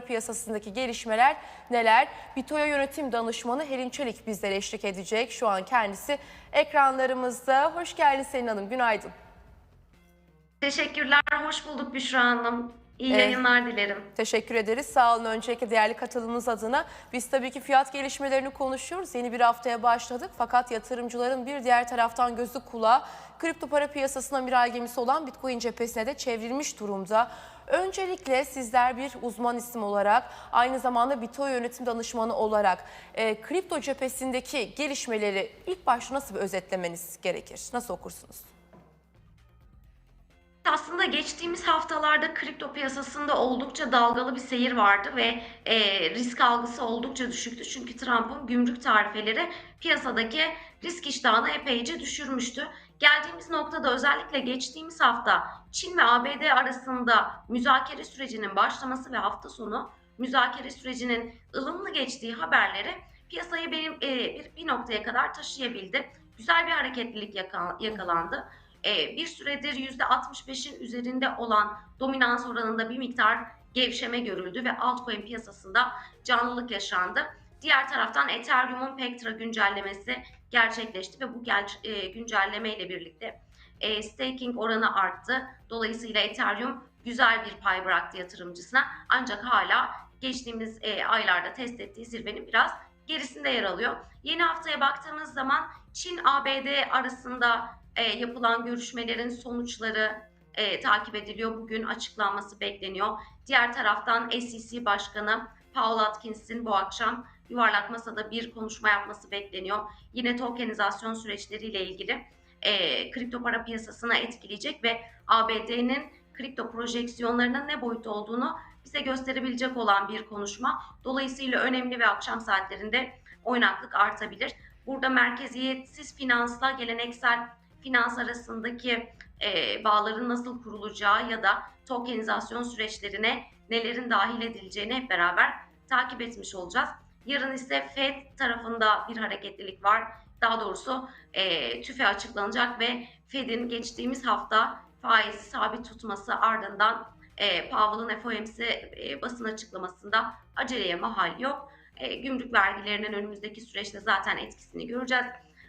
Piyasasındaki gelişmeler neler? Bitoya yönetim danışmanı Helin Çelik bizlere eşlik edecek. Şu an kendisi ekranlarımızda. Hoş geldin Selin Hanım, günaydın. Teşekkürler, hoş bulduk Büşra Hanım. İyi Evet. yayınlar dilerim. Teşekkür ederiz. Sağ olun öncelikle değerli katılımınız adına. Biz tabii ki fiyat gelişmelerini konuşuyoruz. Yeni bir haftaya başladık. Fakat yatırımcıların bir diğer taraftan gözü kulağı kripto para piyasasına miral gemisi olan Bitcoin cephesine de çevrilmiş durumda. Öncelikle sizler bir uzman isim olarak aynı zamanda Bito yönetim danışmanı olarak e, kripto cephesindeki gelişmeleri ilk başta nasıl bir özetlemeniz gerekir? Nasıl okursunuz? Aslında geçtiğimiz haftalarda kripto piyasasında oldukça dalgalı bir seyir vardı ve e, risk algısı oldukça düşüktü. Çünkü Trump'ın gümrük tarifeleri piyasadaki risk iştahını epeyce düşürmüştü. Geldiğimiz noktada özellikle geçtiğimiz hafta Çin ve ABD arasında müzakere sürecinin başlaması ve hafta sonu müzakere sürecinin ılımlı geçtiği haberleri piyasayı benim e, bir, bir noktaya kadar taşıyabildi. Güzel bir hareketlilik yaka- yakalandı. Ee, bir süredir %65'in üzerinde olan dominans oranında bir miktar gevşeme görüldü ve altcoin piyasasında canlılık yaşandı. Diğer taraftan Ethereum'un Pectra güncellemesi gerçekleşti ve bu gel- e, güncelleme ile birlikte e, staking oranı arttı. Dolayısıyla Ethereum güzel bir pay bıraktı yatırımcısına. Ancak hala geçtiğimiz e, aylarda test ettiği zirvenin biraz gerisinde yer alıyor. Yeni haftaya baktığımız zaman Çin-ABD arasında yapılan görüşmelerin sonuçları e, takip ediliyor. Bugün açıklanması bekleniyor. Diğer taraftan SEC Başkanı Paul Atkins'in bu akşam yuvarlak masada bir konuşma yapması bekleniyor. Yine tokenizasyon süreçleriyle ilgili e, kripto para piyasasına etkileyecek ve ABD'nin kripto projeksiyonlarının ne boyutta olduğunu bize gösterebilecek olan bir konuşma. Dolayısıyla önemli ve akşam saatlerinde oynaklık artabilir. Burada merkeziyetsiz finansla geleneksel finans arasındaki e, bağların nasıl kurulacağı ya da tokenizasyon süreçlerine nelerin dahil edileceğini hep beraber takip etmiş olacağız. Yarın ise Fed tarafında bir hareketlilik var. Daha doğrusu e, tüfe açıklanacak ve Fed'in geçtiğimiz hafta faizi sabit tutması ardından e, Powell'ın FOMC e, basın açıklamasında aceleye mahal yok. E, gümrük vergilerinin önümüzdeki süreçte zaten etkisini göreceğiz.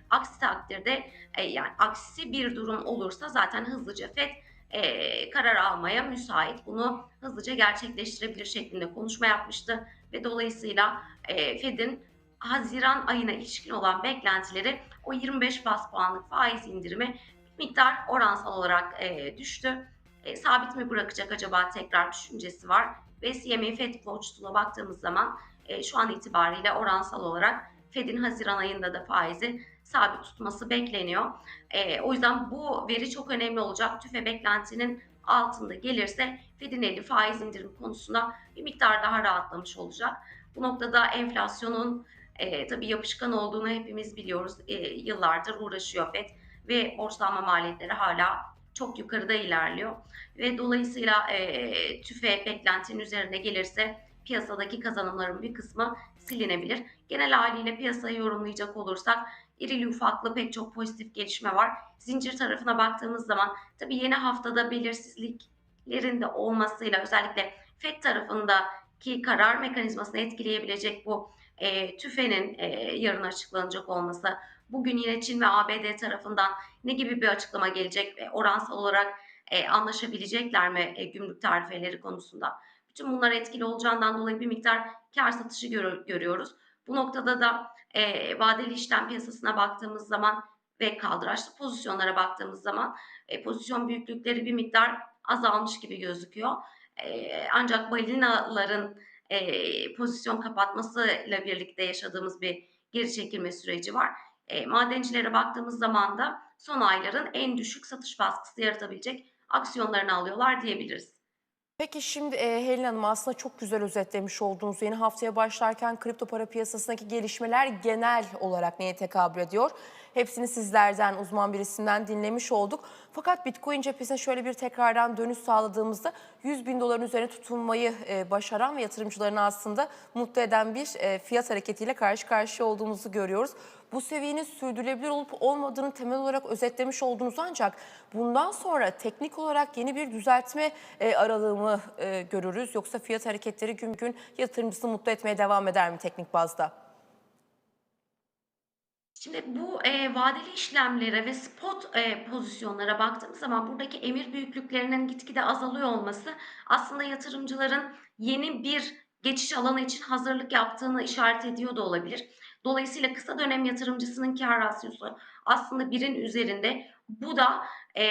Aksi takdirde e, yani aksi bir durum olursa zaten hızlıca FED e, karar almaya müsait. Bunu hızlıca gerçekleştirebilir şeklinde konuşma yapmıştı ve dolayısıyla e, Fed'in Haziran ayına ilişkin olan beklentileri o 25 bas puanlık faiz indirimi bir miktar oransal olarak e, düştü. E, sabit mi bırakacak acaba tekrar düşüncesi var. Ve CME Fed Watch Tool'a baktığımız zaman e, şu an itibariyle oransal olarak Fed'in Haziran ayında da faizi sabit tutması bekleniyor. E, o yüzden bu veri çok önemli olacak. TÜFE beklentinin altında gelirse Fed'in eli faiz indirim konusunda bir miktar daha rahatlamış olacak. Bu noktada enflasyonun e, tabii yapışkan olduğunu hepimiz biliyoruz. E, yıllardır uğraşıyor Fed ve borçlanma maliyetleri hala çok yukarıda ilerliyor. Ve dolayısıyla e, TÜFE beklentinin üzerine gelirse piyasadaki kazanımların bir kısmı silinebilir. Genel haliyle piyasayı yorumlayacak olursak irili ufaklı pek çok pozitif gelişme var. Zincir tarafına baktığımız zaman tabii yeni haftada belirsizliklerin de olmasıyla özellikle FED tarafındaki karar mekanizmasını etkileyebilecek bu e, TÜFE'nin e, yarın açıklanacak olması, bugün yine Çin ve ABD tarafından ne gibi bir açıklama gelecek ve oransal olarak e, anlaşabilecekler mi e, gümrük tarifeleri konusunda? Bütün bunlar etkili olacağından dolayı bir miktar kar satışı gör- görüyoruz. Bu noktada da e, vadeli işlem piyasasına baktığımız zaman ve kaldıraçlı pozisyonlara baktığımız zaman e, pozisyon büyüklükleri bir miktar azalmış gibi gözüküyor. E, ancak balinaların e, pozisyon kapatmasıyla birlikte yaşadığımız bir geri çekilme süreci var. E, madencilere baktığımız zaman da son ayların en düşük satış baskısı yaratabilecek aksiyonlarını alıyorlar diyebiliriz. Peki şimdi e, Helin Hanım aslında çok güzel özetlemiş olduğunuz yeni haftaya başlarken kripto para piyasasındaki gelişmeler genel olarak neye tekabül ediyor? Hepsini sizlerden, uzman bir isimden dinlemiş olduk. Fakat Bitcoin cephesine şöyle bir tekrardan dönüş sağladığımızda 100 bin doların üzerine tutunmayı e, başaran ve yatırımcılarını aslında mutlu eden bir e, fiyat hareketiyle karşı karşıya olduğumuzu görüyoruz. Bu seviyenin sürdürülebilir olup olmadığını temel olarak özetlemiş oldunuz ancak bundan sonra teknik olarak yeni bir düzeltme e, aralığı görürüz yoksa fiyat hareketleri gün gün yatırımcısını mutlu etmeye devam eder mi teknik bazda? Şimdi bu e, vadeli işlemlere ve spot e, pozisyonlara baktığımız zaman buradaki emir büyüklüklerinin gitgide azalıyor olması aslında yatırımcıların yeni bir geçiş alanı için hazırlık yaptığını işaret ediyor da olabilir. Dolayısıyla kısa dönem yatırımcısının kar rasyosu aslında birin üzerinde. Bu da e,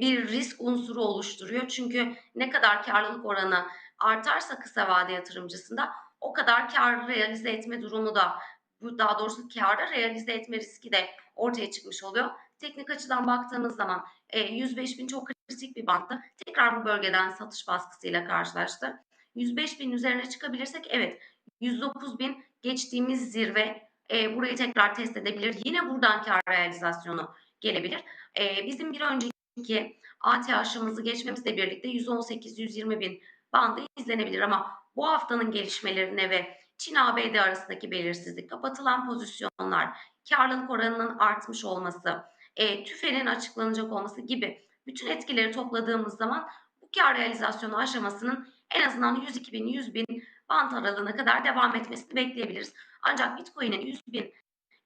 bir risk unsuru oluşturuyor. Çünkü ne kadar karlılık oranı artarsa kısa vade yatırımcısında o kadar kar realize etme durumu da bu daha doğrusu kârı realize etme riski de ortaya çıkmış oluyor. Teknik açıdan baktığımız zaman e, 105 bin çok kritik bir banttı. Tekrar bu bölgeden satış baskısıyla karşılaştı. 105 bin üzerine çıkabilirsek evet 109 bin geçtiğimiz zirve e, burayı tekrar test edebilir. Yine buradan kar realizasyonu gelebilir. E, bizim bir önceki ATH'ımızı geçmemizle birlikte 118-120 bin bandı izlenebilir ama bu haftanın gelişmelerine ve Çin-ABD arasındaki belirsizlik, kapatılan pozisyonlar, karlılık oranının artmış olması, e, tüfelin açıklanacak olması gibi bütün etkileri topladığımız zaman bu kar realizasyonu aşamasının en azından 102 bin, 100 bin bant aralığına kadar devam etmesini bekleyebiliriz. Ancak Bitcoin'in 100 bin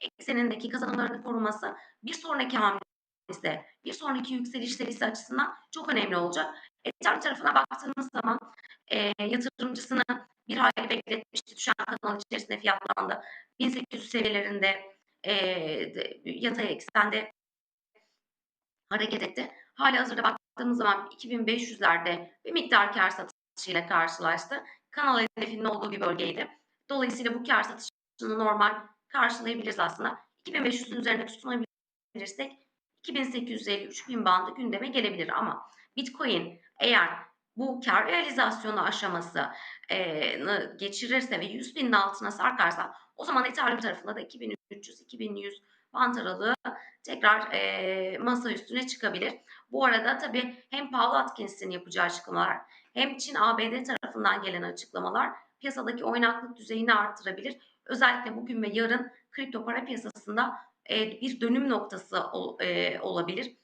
eksenindeki kazanımlarını koruması bir sonraki hamlesi, bir sonraki yükseliş serisi açısından çok önemli olacak. Ethereum tarafına baktığımız zaman e, yatırımcısını bir hayli bekletmişti. Düşen kanal içerisinde fiyatlandı. 1800 seviyelerinde e, yatay eksende hareket etti. Hali hazırda baktığımız zaman 2500'lerde bir miktar kar satışıyla karşılaştı. Kanal hedefinin olduğu bir bölgeydi. Dolayısıyla bu kar satışını normal karşılayabiliriz aslında. 2500'ün üzerinde tutunabilirsek 2850-3000 bandı gündeme gelebilir ama Bitcoin eğer bu kar realizasyonu aşaması geçirirse ve 100 binin altına sarkarsa o zaman Ethereum tarafında da 2300-2100 bant aralığı tekrar e, masa üstüne çıkabilir. Bu arada tabii hem Paul Atkins'in yapacağı açıklamalar hem Çin ABD tarafından gelen açıklamalar piyasadaki oynaklık düzeyini arttırabilir. Özellikle bugün ve yarın kripto para piyasasında e, bir dönüm noktası ol, e, olabilir.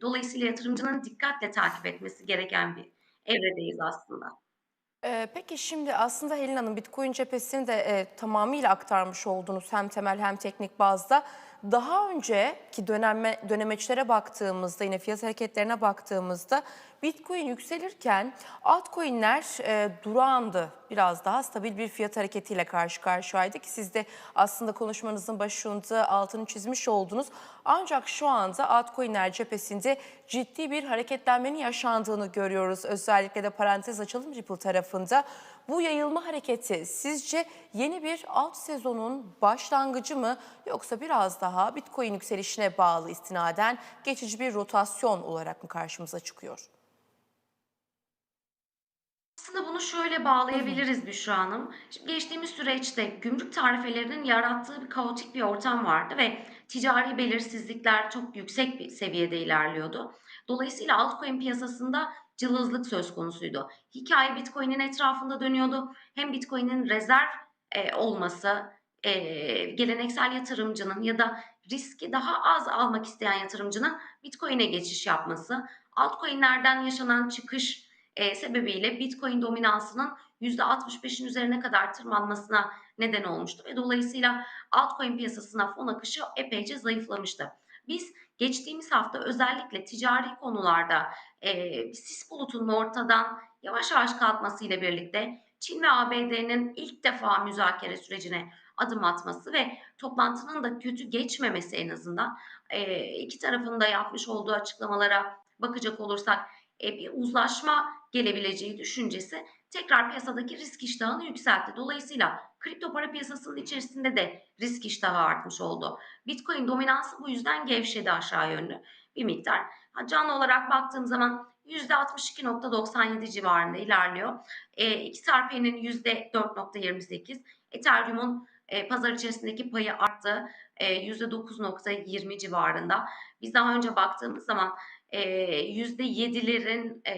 Dolayısıyla yatırımcının dikkatle takip etmesi gereken bir evredeyiz aslında. Ee, peki şimdi aslında Helin Hanım Bitcoin cephesini de e, tamamıyla aktarmış oldunuz hem temel hem teknik bazda. Daha önceki döneme, dönemeçlere baktığımızda yine fiyat hareketlerine baktığımızda Bitcoin yükselirken altcoin'ler e, durağandı. Biraz daha stabil bir fiyat hareketiyle karşı karşıyaydık. Siz de aslında konuşmanızın başında altını çizmiş oldunuz. Ancak şu anda altcoin'ler cephesinde ciddi bir hareketlenmenin yaşandığını görüyoruz. Özellikle de parantez açalım Ripple tarafında. Bu yayılma hareketi sizce yeni bir alt sezonun başlangıcı mı yoksa biraz daha Bitcoin yükselişine bağlı istinaden geçici bir rotasyon olarak mı karşımıza çıkıyor? Aslında bunu şöyle bağlayabiliriz Büşra Hanım. Şimdi geçtiğimiz süreçte gümrük tarifelerinin yarattığı bir kaotik bir ortam vardı ve ticari belirsizlikler çok yüksek bir seviyede ilerliyordu. Dolayısıyla altcoin piyasasında cılızlık söz konusuydu. Hikaye Bitcoin'in etrafında dönüyordu. Hem Bitcoin'in rezerv e, olması, e, geleneksel yatırımcının ya da riski daha az almak isteyen yatırımcının Bitcoin'e geçiş yapması, altcoin'lerden yaşanan çıkış e, sebebiyle Bitcoin dominansının %65'in üzerine kadar tırmanmasına neden olmuştu ve dolayısıyla altcoin piyasasına fon akışı epeyce zayıflamıştı. Biz geçtiğimiz hafta özellikle ticari konularda e, sis bulutunun ortadan yavaş yavaş kalkmasıyla birlikte Çin ve ABD'nin ilk defa müzakere sürecine adım atması ve toplantının da kötü geçmemesi en azından e, iki tarafın da yapmış olduğu açıklamalara bakacak olursak e, bir uzlaşma gelebileceği düşüncesi tekrar piyasadaki risk iştahını yükseltti. Dolayısıyla kripto para piyasasının içerisinde de risk iştahı artmış oldu. Bitcoin dominansı bu yüzden gevşedi aşağı yönlü bir miktar. Canlı olarak baktığım zaman %62.97 civarında ilerliyor. E, XRP'nin %4.28, Ethereum'un e, pazar içerisindeki payı arttı. E, %9.20 civarında. Biz daha önce baktığımız zaman e, %7'lerin e,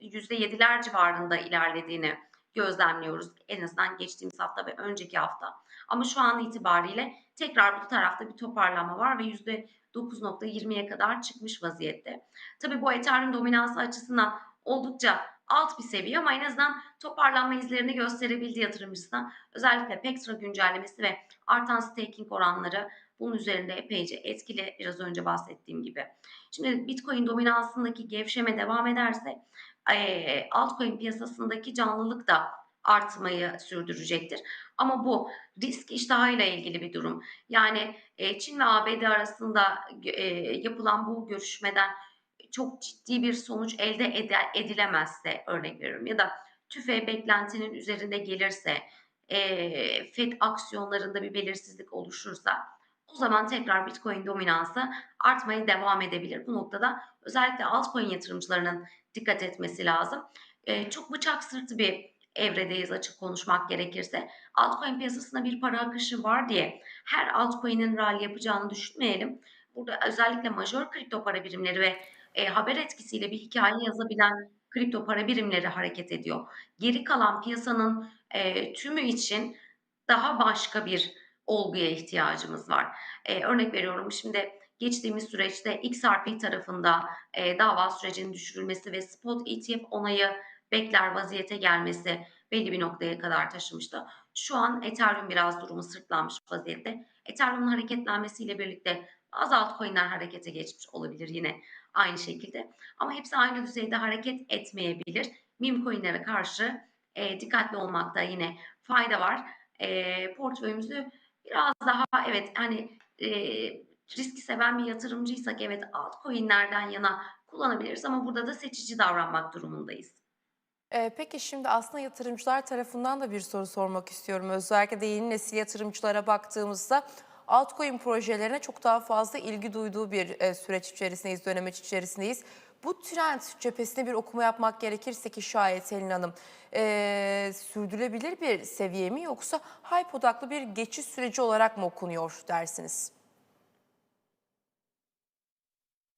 %7'ler civarında ilerlediğini gözlemliyoruz. En azından geçtiğimiz hafta ve önceki hafta. Ama şu an itibariyle tekrar bu tarafta bir toparlama var ve %9.20'ye kadar çıkmış vaziyette. Tabii bu Ethereum dominansı açısından oldukça alt bir seviye ama en azından toparlanma izlerini gösterebildi yatırımcısına. Özellikle Pextra güncellemesi ve artan staking oranları bunun üzerinde epeyce etkili biraz önce bahsettiğim gibi. Şimdi Bitcoin dominansındaki gevşeme devam ederse e, altcoin piyasasındaki canlılık da artmayı sürdürecektir. Ama bu risk iştahıyla ilgili bir durum. Yani e, Çin ve ABD arasında e, yapılan bu görüşmeden çok ciddi bir sonuç elde edilemezse örnek veriyorum ya da tüfe beklentinin üzerinde gelirse e, FED aksiyonlarında bir belirsizlik oluşursa o zaman tekrar Bitcoin dominansı artmaya devam edebilir. Bu noktada özellikle altcoin yatırımcılarının dikkat etmesi lazım. E, çok bıçak sırtı bir evredeyiz açık konuşmak gerekirse. Altcoin piyasasında bir para akışı var diye her altcoin'in rally yapacağını düşünmeyelim. Burada özellikle majör kripto para birimleri ve e, haber etkisiyle bir hikaye yazabilen kripto para birimleri hareket ediyor. Geri kalan piyasanın e, tümü için daha başka bir olguya ihtiyacımız var. E, örnek veriyorum şimdi geçtiğimiz süreçte XRP tarafında e, dava sürecinin düşürülmesi ve spot ETF onayı bekler vaziyete gelmesi belli bir noktaya kadar taşımıştı. Şu an Ethereum biraz durumu sırtlanmış vaziyette. Ethereum'un hareketlenmesiyle birlikte bazı altcoin'ler harekete geçmiş olabilir yine aynı şekilde. Ama hepsi aynı düzeyde hareket etmeyebilir. Meme coin'lere karşı e, dikkatli olmakta yine fayda var. E, portföyümüzü biraz daha evet hani e, riski seven bir yatırımcıysak evet altcoin'lerden yana kullanabiliriz ama burada da seçici davranmak durumundayız. Ee, peki şimdi aslında yatırımcılar tarafından da bir soru sormak istiyorum. Özellikle de yeni nesil yatırımcılara baktığımızda altcoin projelerine çok daha fazla ilgi duyduğu bir e, süreç içerisindeyiz, dönemeç içerisindeyiz. Bu trend cephesine bir okuma yapmak gerekirse ki şayet Selin Hanım e, sürdürülebilir bir seviye mi yoksa hype odaklı bir geçiş süreci olarak mı okunuyor dersiniz?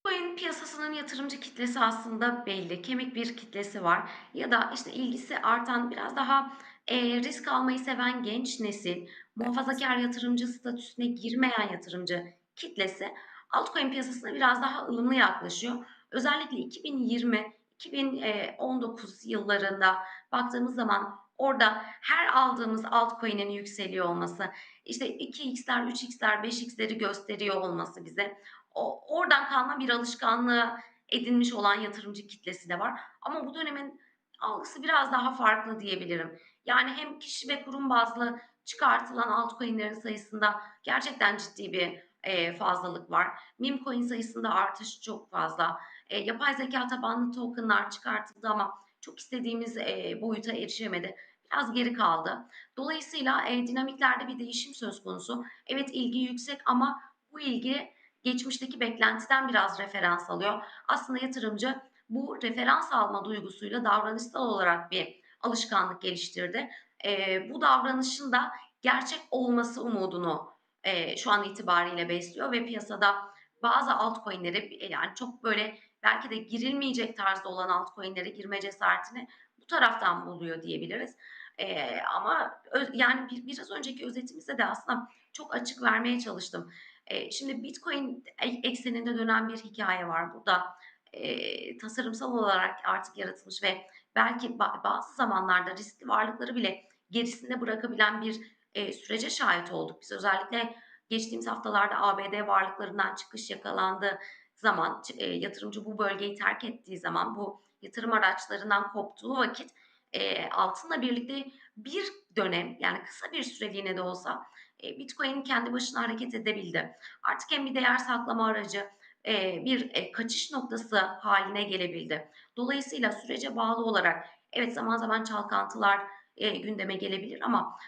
Coin piyasasının yatırımcı kitlesi aslında belli. Kemik bir kitlesi var. Ya da işte ilgisi artan biraz daha e, risk almayı seven genç nesil, muhafazakar yatırımcı statüsüne girmeyen yatırımcı kitlesi altcoin piyasasına biraz daha ılımlı yaklaşıyor. Özellikle 2020 2019 yıllarında baktığımız zaman orada her aldığımız altcoin'in yükseliyor olması, işte 2x'ler, 3x'ler, 5x'leri gösteriyor olması bize o, oradan kalma bir alışkanlığı edinmiş olan yatırımcı kitlesi de var. Ama bu dönemin algısı biraz daha farklı diyebilirim. Yani hem kişi ve kurum bazlı çıkartılan altcoin'lerin sayısında gerçekten ciddi bir e, fazlalık var. Meme coin sayısında artış çok fazla. E, yapay zeka tabanlı tokenlar çıkartıldı ama çok istediğimiz e, boyuta erişemedi. Biraz geri kaldı. Dolayısıyla e, dinamiklerde bir değişim söz konusu. Evet ilgi yüksek ama bu ilgi geçmişteki beklentiden biraz referans alıyor. Aslında yatırımcı bu referans alma duygusuyla davranışsal olarak bir alışkanlık geliştirdi. E, bu davranışın da gerçek olması umudunu e, şu an itibariyle besliyor ve piyasada bazı altcoin'leri yani çok böyle belki de girilmeyecek tarzda olan altcoin'lere girme cesaretini bu taraftan buluyor diyebiliriz. E, ama ö, yani bir, biraz önceki özetimizde de aslında çok açık vermeye çalıştım. E, şimdi Bitcoin ekseninde dönen bir hikaye var burada. E, tasarımsal olarak artık yaratılmış ve belki bazı zamanlarda riskli varlıkları bile gerisinde bırakabilen bir e, sürece şahit olduk. Biz özellikle geçtiğimiz haftalarda ABD varlıklarından çıkış yakalandığı zaman e, yatırımcı bu bölgeyi terk ettiği zaman bu yatırım araçlarından koptuğu vakit e, altınla birlikte bir dönem yani kısa bir süreliğine de olsa e, Bitcoin kendi başına hareket edebildi. Artık hem bir değer saklama aracı e, bir e, kaçış noktası haline gelebildi. Dolayısıyla sürece bağlı olarak evet zaman zaman çalkantılar gündeme gelebilir ama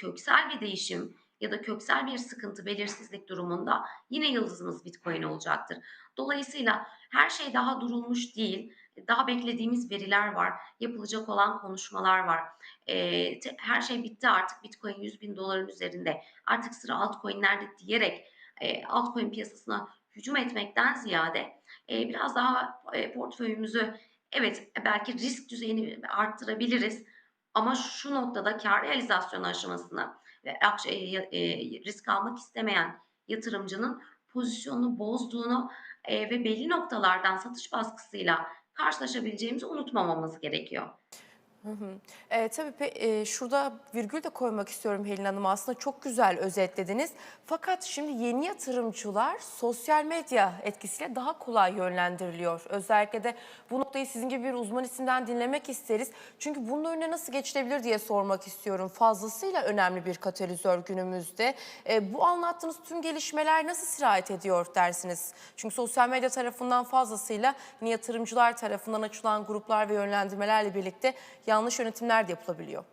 köksel bir değişim ya da köksel bir sıkıntı, belirsizlik durumunda yine yıldızımız Bitcoin olacaktır. Dolayısıyla her şey daha durulmuş değil. Daha beklediğimiz veriler var. Yapılacak olan konuşmalar var. Eee, te her şey bitti artık. Bitcoin 100.000 doların üzerinde. Artık sıra altcoin'lerde diyerek, eee, altcoin piyasasına hücum etmekten ziyade, eee, biraz daha, eee, portföyümüzü evet, belki risk düzeyini arttırabiliriz ama şu noktada kâr realizasyonu aşamasına ve eee, eee, risk almak istemeyen yatırımcının pozisyonunu bozduğunu, eee, ve belli noktalardan satış baskısıyla karşılaşabileceğimizi unutmamamız gerekiyor. Eee, tabii pe eee, şurada virgül de koymak istiyorum Helin Hanım. Aslında çok güzel özetlediniz. Fakat şimdi yeni yatırımcılar sosyal medya etkisiyle daha kolay yönlendiriliyor. Özellikle de bu noktayı sizin gibi bir uzman isimden dinlemek isteriz. Çünkü bunun önüne nasıl geçilebilir diye sormak istiyorum. Fazlasıyla önemli bir katalizör günümüzde. Eee, bu anlattığınız tüm gelişmeler nasıl sirayet ediyor dersiniz? Çünkü sosyal medya tarafından fazlasıyla yeni yatırımcılar tarafından açılan gruplar ve yönlendirmelerle birlikte yanlış yönetimler de yapılabiliyor.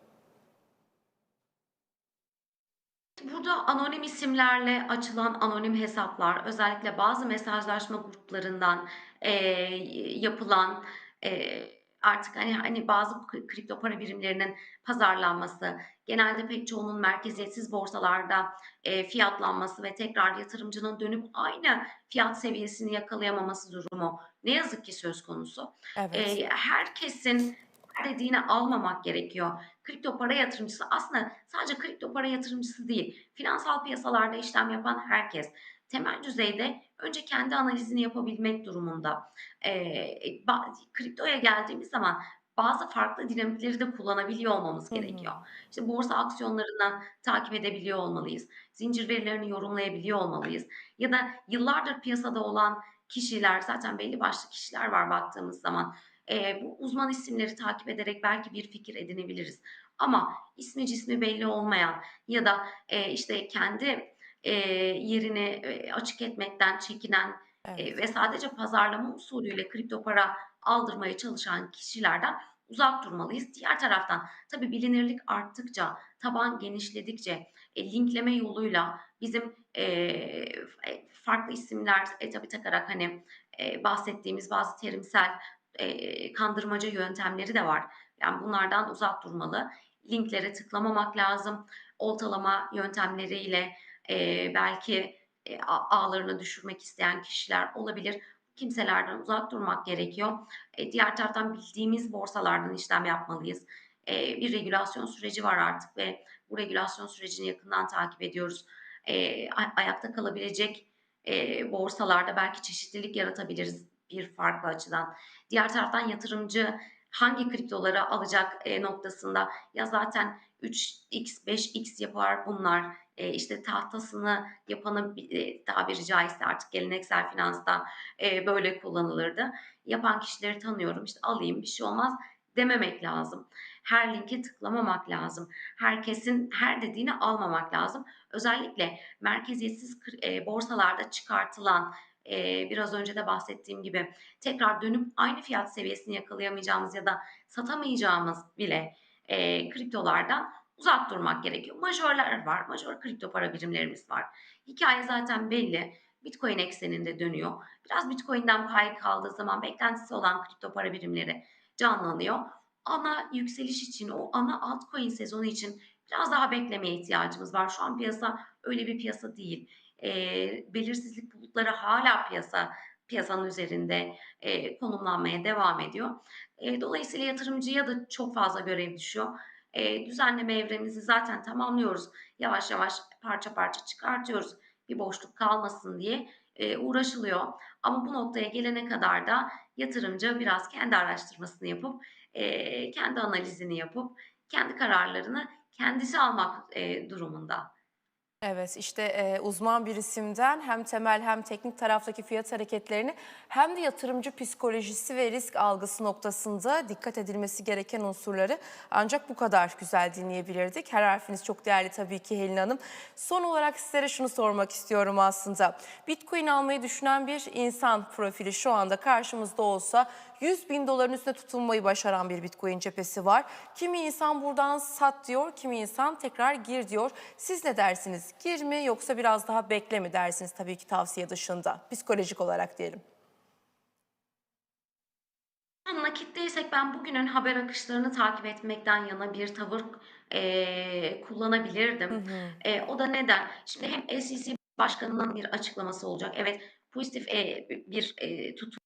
Burada anonim isimlerle açılan anonim hesaplar, özellikle bazı mesajlaşma gruplarından, eee, yapılan, eee, artık, hani hani, bazı kripto para birimlerinin pazarlanması, genelde pek çoğunun merkeziyetsiz borsalarda, eee, fiyatlanması ve tekrar yatırımcının dönüp aynı fiyat seviyesini yakalayamaması durumu ne yazık ki söz konusu. Evet. Eee, herkesin her dediğini almamak gerekiyor. Kripto para yatırımcısı aslında sadece kripto para yatırımcısı değil, finansal piyasalarda işlem yapan herkes. Temel düzeyde önce kendi analizini yapabilmek durumunda. Eee, ba kriptoya geldiğimiz zaman bazı farklı dinamikleri de kullanabiliyor olmamız Hı hı. gerekiyor. İşte borsa aksiyonlarını takip edebiliyor olmalıyız. Zincir verilerini yorumlayabiliyor olmalıyız. Ya da yıllardır piyasada olan kişiler, zaten belli başlı kişiler var baktığımız zaman. Eee, bu uzman isimleri takip ederek belki bir fikir edinebiliriz. Ama ismi cismi belli olmayan ya da, eee, işte, kendi, eee, yerini, açık etmekten çekinen, Evet. ve sadece pazarlama usulüyle kripto para aldırmaya çalışan kişilerden uzak durmalıyız. Diğer taraftan tabii bilinirlik arttıkça, taban genişledikçe, eee, linkleme yoluyla bizim, eee, farklı isimler, e, tabii takarak, hani, eee, bahsettiğimiz bazı terimsel, eee, kandırmaca yöntemleri de var. Yani bunlardan uzak durmalı. Linklere tıklamamak lazım. Oltalama yöntemleriyle, eee, belki, a ağlarını düşürmek isteyen kişiler olabilir. Kimselerden uzak durmak gerekiyor. Eee, diğer taraftan bildiğimiz borsalardan işlem yapmalıyız. Eee, bir regülasyon süreci var artık ve bu regülasyon sürecini yakından takip ediyoruz. Ay ayakta kalabilecek, eee, borsalarda belki çeşitlilik yaratabiliriz bir farklı açıdan. Diğer taraftan yatırımcı hangi kriptoları alacak, eee, noktasında ya zaten 3x, 5x yapar bunlar, eee, işte, tahtasını yapanı eee, tabiri caizse artık geleneksel finansta, eee, böyle kullanılırdı. Yapan kişileri tanıyorum, işte, alayım bir şey olmaz dememek lazım. Her linke tıklamamak lazım. Herkesin her dediğini almamak lazım. Özellikle merkeziyetsiz borsalarda çıkartılan, eee, biraz önce de bahsettiğim gibi tekrar dönüp aynı fiyat seviyesini yakalayamayacağımız ya da satamayacağımız bile, eee, kriptolardan uzak durmak gerekiyor. Majörler var, majör kripto para birimlerimiz var. Hikâye zaten belli. Bitcoin ekseninde dönüyor. Biraz Bitcoin'den pay kaldığı zaman beklentisi olan kripto para birimleri canlanıyor. Ana yükseliş için, o ana altcoin sezonu için biraz daha beklemeye ihtiyacımız var. Şu an piyasa öyle bir piyasa değil. Eee, belirsizlik bulutları hâlâ piyasa piyasanın üzerinde, eee, konumlanmaya devam ediyor. Eee, dolayısıyla yatırımcıya da çok fazla görev düşüyor. Eee, düzenleme evremizi zaten tamamlıyoruz. Yavaş yavaş, parça parça çıkartıyoruz bir boşluk kalmasın diye, eee, uğraşılıyor. Ama bu noktaya gelene kadar da yatırımcı biraz kendi araştırmasını yapıp, eee, kendi analizini yapıp kendi kararlarını kendisi almak, eee, durumunda. Evet, işte, eee, uzman bir isimden hem temel hem teknik taraftaki fiyat hareketlerini hem de yatırımcı psikolojisi ve risk algısı noktasında dikkat edilmesi gereken unsurları ancak bu kadar güzel dinleyebilirdik. Her harfiniz çok değerli tabii ki Helin Hanım. Son olarak sizlere şunu sormak istiyorum aslında. Bitcoin almayı düşünen bir insan profili şu anda karşımızda olsa 100 bin doların üstüne tutunmayı başaran bir Bitcoin cephesi var. Kimi insan buradan sat diyor, kimi insan tekrar gir diyor. Siz ne dersiniz? Gir mi yoksa biraz daha bekle mi dersiniz tabii ki tavsiye dışında. Psikolojik olarak diyelim. Nakitteysek ben bugünün haber akışlarını takip etmekten yana bir tavır eee, kullanabilirdim. Eee, o da neden? Şimdi hem SEC Başkanı'nın bir açıklaması olacak. Evet, pozitif eee, bir eee, tutum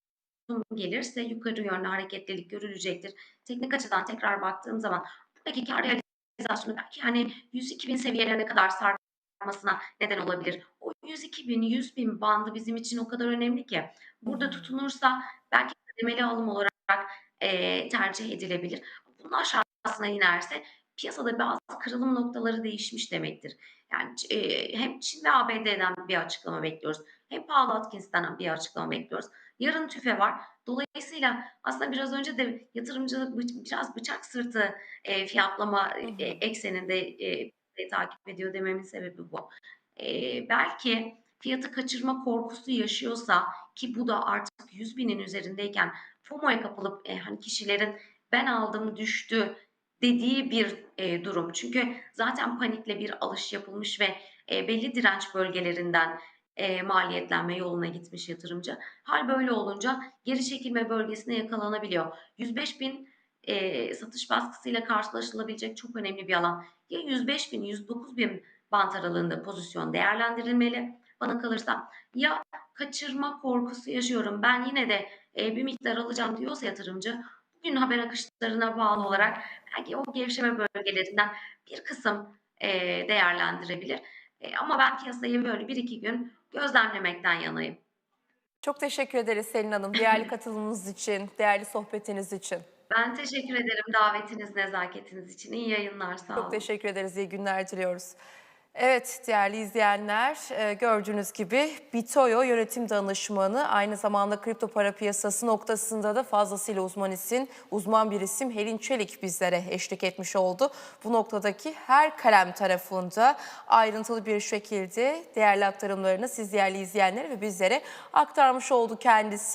gelirse yukarı yönlü hareketlilik görülecektir. Teknik açıdan tekrar baktığım zaman buradaki kar realizasyonu belki hani 102 bin seviyelerine kadar sarkmasına neden olabilir. O 102 bin, 100 bin bandı bizim için o kadar önemli ki. Burada tutunursa belki kademeli alım olarak eee, tercih edilebilir. Bunun aşağısına inerse piyasada bazı kırılım noktaları değişmiş demektir. Yani eee, hem Çin ve ABD'den bir açıklama bekliyoruz. Hem Paul Atkins'ten bir açıklama bekliyoruz. Yarın tüfe var. Dolayısıyla aslında biraz önce de yatırımcılık biraz bıçak sırtı eee, fiyatlama e, ekseninde e, takip ediyor dememin sebebi bu. Eee, belki fiyatı kaçırma korkusu yaşıyorsa ki bu da artık 100 binin üzerindeyken FOMO'ya kapılıp e, hani kişilerin ben aldım düştü dediği bir e, durum. Çünkü zaten panikle bir alış yapılmış ve e, belli direnç bölgelerinden e, maliyetlenme yoluna gitmiş yatırımcı. Hal böyle olunca geri çekilme bölgesine yakalanabiliyor. 105 bin e, satış baskısıyla karşılaşılabilecek çok önemli bir alan. Ya 105 bin, 109 bin bant aralığında pozisyon değerlendirilmeli bana kalırsa. Ya kaçırma korkusu yaşıyorum ben yine de e, bir miktar alacağım diyorsa yatırımcı bugün haber akışlarına bağlı olarak belki o gevşeme bölgelerinden bir kısım e, değerlendirebilir. E, ama ben piyasayı böyle bir iki gün gözlemlemekten yanayım. Çok teşekkür ederiz Selin Hanım. Değerli katılımınız için, değerli sohbetiniz için. Ben teşekkür ederim davetiniz, nezaketiniz için. İyi yayınlar, sağ olun. Çok teşekkür ederiz. İyi günler diliyoruz. Evet değerli izleyenler e, gördüğünüz gibi Bitoyo yönetim danışmanı aynı zamanda kripto para piyasası noktasında da fazlasıyla uzman isim, uzman bir isim Helin Çelik bizlere eşlik etmiş oldu. Bu noktadaki her kalem tarafında ayrıntılı bir şekilde değerli aktarımlarını siz değerli izleyenlere ve bizlere aktarmış oldu kendisi.